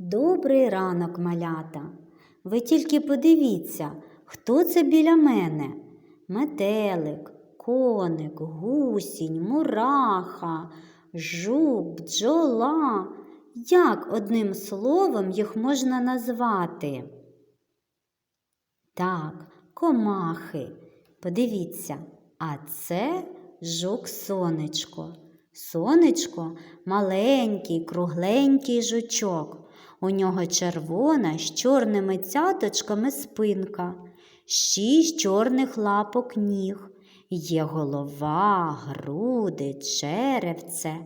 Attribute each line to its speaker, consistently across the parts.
Speaker 1: Добрий ранок, малята. Ви тільки подивіться, хто це біля мене? Метелик, коник, гусінь, мураха, жуб, бджола. Як одним словом їх можна назвати? Так, комахи. Подивіться, а це жук сонечко. Сонечко маленький, кругленький жучок. У нього червона з чорними цяточками спинка, шість чорних лапок ніг. Є голова, груди, черевце.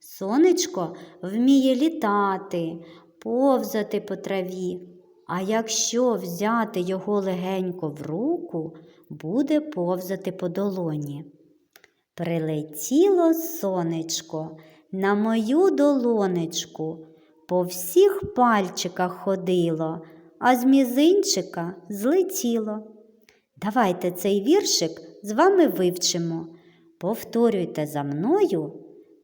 Speaker 1: Сонечко вміє літати, повзати по траві. А якщо взяти його легенько в руку, буде повзати по долоні. Прилетіло сонечко на мою долонечку, по всіх пальчиках ходило, а з мізинчика злетіло. Давайте цей віршик з вами вивчимо. Повторюйте за мною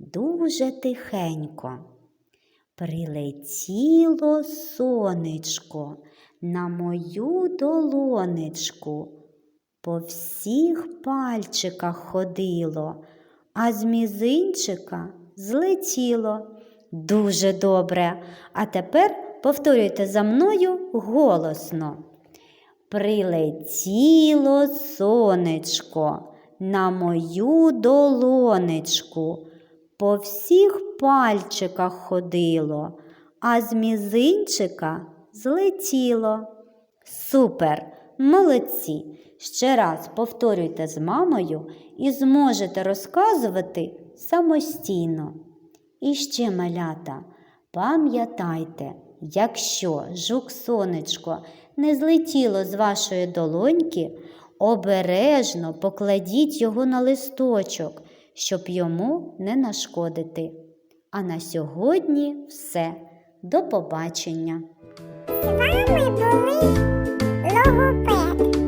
Speaker 1: дуже тихенько. Прилетіло сонечко на мою долонечку, по всіх пальчиках ходило, а з мізинчика злетіло. Дуже добре. А тепер повторюйте за мною голосно. Прилетіло сонечко на мою долонечку, по всіх пальчиках ходило, а з мізинчика злетіло. Супер! Молодці! Ще раз повторюйте з мамою і зможете розказувати самостійно. І ще малята, пам'ятайте, якщо жук сонечко не злетіло з вашої долоньки, обережно покладіть його на листочок, щоб йому не нашкодити. А на сьогодні все. До побачення!
Speaker 2: З вами були логопед.